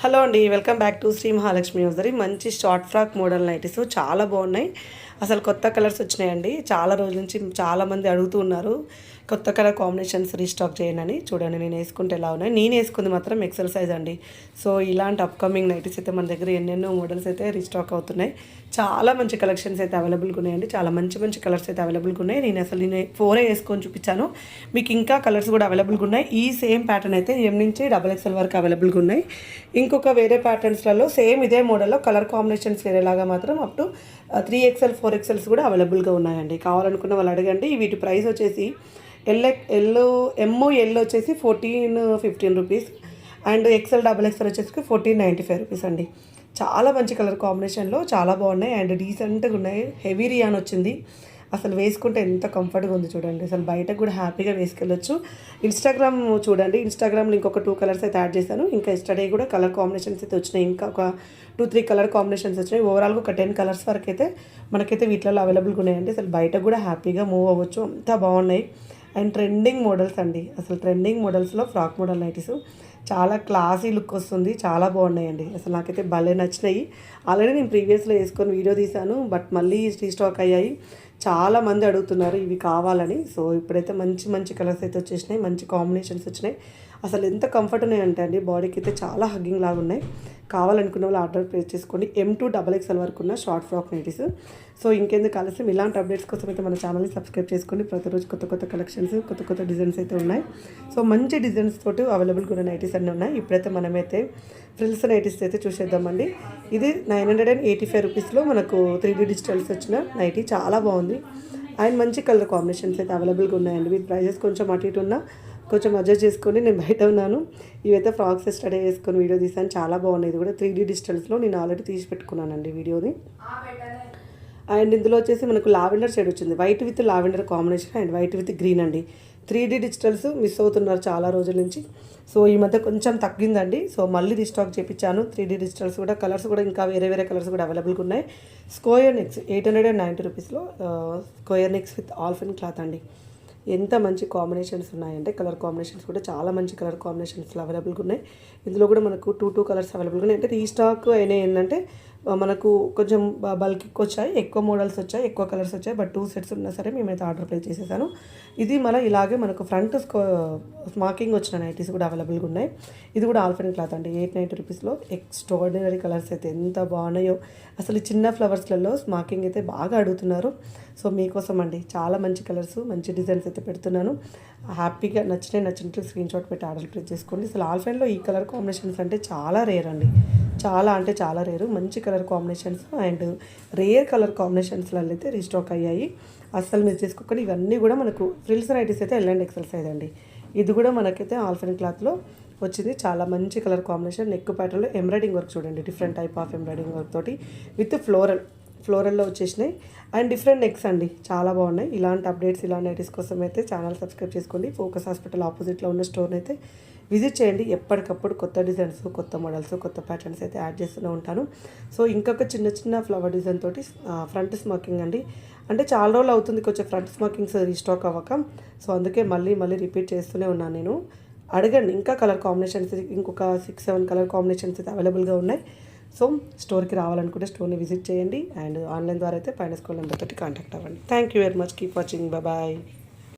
Hello అండి welcome back to Sri Mahalakshmi hosiery మంచి short frock model nighties చాలా బాగున్నాయి. అసలు కొత్త కలర్స్ వచ్చినాయండి. చాలా రోజుల నుంచి చాలామంది అడుగుతూ ఉన్నారు. కొత్త కలర్ కాంబినేషన్స్ రీస్టాక్ చేయండి. అని చూడండి నేను వేసుకుంటే ఎలా ఉన్నాయి? నేను వేసుకుంది మాత్రం ఎక్సెల్ సైజ్ అండి. సో ఇలాంటి అప్కమింగ్ నైటీస్ అయితే మన దగ్గర ఎన్నెన్నో మోడల్స్ అయితే రీస్టాక్ అవుతున్నాయి. చాలా మంచి కలెక్షన్స్ అయితే అవైలబుల్గా ఉన్నాయండి. చాలా మంచి మంచి కలర్స్ అయితే అవైలబుల్గా ఉన్నాయి. నేను అసలు నేను ఫోరే వేసుకొని చూపించాను. మీకు ఇంకా కలర్స్ కూడా అవైలబుల్గా ఉన్నాయి. ఈ సేమ్ ప్యాటర్న్ అయితే ఎం నుంచి డబల్ ఎక్స్ఎల్ వరకు అవైలబుల్గా ఉన్నాయి. ఇంకొక వేరే ప్యాటర్న్స్లలో సేమ్ ఇదే మోడల్లో కలర్ కాంబినేషన్స్ వేరేలాగా మాత్రం up to three XL four four XLs కూడా అవైలబుల్గా ఉన్నాయండి. కావాలనుకున్న వాళ్ళు అడగండి. వీటి ప్రైస్ వచ్చేసి ఎల్ ఎల్లో ఎమ్మో ఎల్ వచ్చేసి fourteen fifteen rupees. And XL double XL వచ్చేసి ఫోర్టీన్ నైంటీ ఫైవ్ రూపీస్ అండి. చాలా మంచి కలర్ కాంబినేషన్లో చాలా బాగున్నాయి. అండ్ డీసెంట్గా ఉన్నాయి. హెవీ రియాన్ వచ్చింది. అసలు వేసుకుంటే ఎంత కంఫర్ట్గా ఉంది చూడండి. అసలు బయట కూడా హ్యాపీగా వేసుకెళ్ళొచ్చు. ఇన్స్టాగ్రామ్ చూడండి. ఇన్స్టాగ్రామ్లో ఇంకొక టూ కలర్స్ అయితే యాడ్ చేశాను. ఇంకా ఎస్టర్డే కూడా కలర్ కాంబినేషన్స్ అయితే వచ్చినాయి. ఇంకా ఒక టూ త్రీ కలర్ కాంబినేషన్స్ వచ్చినాయి. ఓవరాల్గా ఒక టెన్ కలర్స్ వరకు అయితే మనకైతే వీటిలో అవైలబుల్గా ఉన్నాయండి. అసలు బయట కూడా హ్యాపీగా మూవ్ అవ్వచ్చు. అంతా బాగున్నాయి. అండ్ ట్రెండింగ్ మోడల్స్ అండి. అసలు ట్రెండింగ్ మోడల్స్లో ఫ్రాక్ మోడల్ నైటీస్. చాలా క్లాసీ లుక్ వస్తుంది. చాలా బాగున్నాయండి. అసలు నాకైతే భలే నచ్చినాయి. ఆల్రెడీ నేను ప్రీవియస్లో వేసుకొని వీడియో తీశాను. బట్ మళ్ళీ రీస్టాక్ అయ్యాయి. చాలా మంది అడుగుతున్నారు ఇవి కావాలని. సో ఇప్పుడైతే మంచి మంచి కలర్స్ అయితే వచ్చేసినాయి. మంచి కాంబినేషన్స్ వచ్చినాయి. అసలు ఎంత కంఫర్ట్ ఉన్నాయంటే అండి బాడీకి అయితే చాలా హగ్గింగ్ లాగా ఉన్నాయి. కావాలనుకున్న వాళ్ళు ఆర్డర్ ప్లేస్ చేసుకోండి. ఎం టూ డబల్ ఎక్స్ఎల్ వరకు ఉన్న షార్ట్ ఫ్రాక్ నైటీస్ సో ఇంకెందుకు ఆలస్యం? ఇలాంటి అప్డేట్స్ కోసం అయితే మన ఛానల్ని సబ్స్క్రైబ్ చేసుకోండి. ప్రతిరోజు కొత్త కొత్త కలెక్షన్స్ కొత్త కొత్త డిజైన్స్ అయితే ఉన్నాయి. సో మంచి డిజైన్స్ తోటి అవైలబుల్గా ఉన్న నైటీస్ అన్నీ ఉన్నాయి. ఇప్పుడైతే మనమైతే ఫ్రిల్స్ నైటీస్ అయితే చూసేద్దామండి. ఇది nine hundred and eighty five రూపీస్లో మనకు త్రీ డీ డిజిటల్స్ వచ్చిన నైటీ చాలా బాగుంది. అండ్ మంచి కలర్ కాంబినేషన్స్ అయితే అవైలబుల్గా ఉన్నాయండి. వీటి ప్రైజెస్ కొంచెం అటు ఇటు ఉన్నా కొంచెం అడ్జస్ట్ చేసుకొని నేను బయట ఉన్నాను. ఇవైతే ఫ్రాక్స్ స్టడీ చేసుకొని వీడియో తీసాను. చాలా బాగున్నాయి ఇది కూడా త్రీ డీ డిజిటల్స్లో నేను ఆల్రెడీ తీసి పెట్టుకున్నానండి వీడియోని అండ్ ఇందులో వచ్చేసి మనకు లావెండర్ షేడ్ వచ్చింది. White with lavender combination and white with green అండి. త్రీ డీ డిజిటల్స్ మిస్ అవుతున్నారు చాలా రోజుల నుంచి. సో ఈ మధ్య కొంచెం తగ్గిందండి. సో మళ్ళీ రీస్టాక్ చేయించాను త్రీ డీ డిజిటల్స్ కూడా కలర్స్ కూడా ఇంకా వేరే వేరే కలర్స్ కూడా అవైలబుల్గా ఉన్నాయి. Square necks eight hundred and ninety రూపీస్లో square necks with alpine cloth అండి. ఎంత మంచి కాంబినేషన్స్ ఉన్నాయంటే కలర్ కాంబినేషన్స్ కూడా చాలా మంచి కలర్ కాంబినేషన్స్ అవైలబుల్గా ఉన్నాయి. ఇందులో కూడా మనకు టూ టూ కలర్స్ అవైలబుల్గా ఉన్నాయి. అంటే రీస్టాక్ అయినా ఏంటంటే మనకు కొంచెం బల్క్ ఎక్కువ వచ్చాయి ఎక్కువ మోడల్స్ వచ్చాయి ఎక్కువ కలర్స్ వచ్చాయి బట్ టూ సెట్స్ ఉన్నా సరే మేమైతే ఆర్డర్ ప్లేస్ చేసేసాను. ఇది మళ్ళీ ఇలాగే మనకు ఫ్రంట్ స్మాకింగ్ వచ్చిన నైటీస్ కూడా అవైలబుల్గా ఉన్నాయి. ఇది కూడా ఆల్ఫెన్ క్లాత్ అండి ఎయిట్ నైంటీ రూపీస్లో ఎక్స్ట్రాడినరీ కలర్స్ అయితే ఎంత బాగున్నాయో. అసలు చిన్న ఫ్లవర్స్లలో స్మాకింగ్ అయితే బాగా అడుగుతున్నారు. సో మీకోసం అండి చాలా మంచి కలర్స్ మంచి డిజైన్స్ అయితే పెడుతున్నాను. హ్యాపీగా నచ్చినాయి నచ్చినట్లు స్క్రీన్ షాట్ పెట్టి ఆర్డర్ ప్లేస్ చేసుకోండి. అసలు ఆల్ఫైన్లో ఈ కలర్ కాంబినేషన్స్ అంటే చాలా రేర్ అండి. చాలా అంటే చాలా రేరు. మంచి colour combinations and rare colour కాంబినేషన్స్లో అయితే రీస్టాక్ అయ్యాయి. అస్సలు మిస్ చేసుకోకండి. ఇవన్నీ కూడా మనకు ఫ్రిల్స్ రైటీస్ అయితే ఎల్ అండ్ ఎక్సెల్ సైజ్ అండి. ఇది కూడా మనకైతే ఆల్ఫెన్ క్లాత్లో వచ్చింది. చాలా మంచి కలర్ కాంబినేషన్. నెక్ ప్యాటర్న్లో ఎంబ్రాయిడింగ్ వర్క్ చూడండి. Different type of embroidering work తోటి విత్ ఫ్లోరల్ ఫ్లోరల్లో వచ్చేసినాయి. అండ్ డిఫరెంట్ నెక్స్ అండి. చాలా బాగున్నాయి. ఇలాంటి అప్డేట్స్ ఇలాంటి ఐటీస్ కోసం అయితే ఛానల్ సబ్స్క్రైబ్ చేసుకోండి. ఫోకస్ హాస్పిటల్ ఆపోజిట్లో ఉన్న స్టోర్ని అయితే విజిట్ చేయండి. ఎప్పటికప్పుడు కొత్త డిజైన్స్ కొత్త మోడల్స్ కొత్త ప్యాటర్న్స్ అయితే యాడ్ చేస్తూనే ఉంటాను. సో ఇంకొక చిన్న చిన్న ఫ్లవర్ డిజైన్ తోటి ఫ్రంట్ స్మాకింగ్ అండి. అంటే చాలా రోజులు అవుతుంది కొంచెం ఫ్రంట్ స్మాకింగ్స్ రీస్టాక్ అవ్వక. సో అందుకే మళ్ళీ మళ్ళీ రిపీట్ చేస్తూనే ఉన్నాను నేను. అడగండి. ఇంకా కలర్ కాంబినేషన్స్ ఇంకొక సిక్స్ సెవెన్ కలర్ కాంబినేషన్స్ అయితే అవైలబుల్గా ఉన్నాయి. సో స్టోర్కి రావాలనుకుంటే స్టోర్ని విజిట్ చేయండి అండ్ ఆన్లైన్ ద్వారా అయితే పైన స్కూల్ నెంబర్ తోటి కాంటాక్ట్ అవ్వండి. Thank you very much. Keep watching. Bye.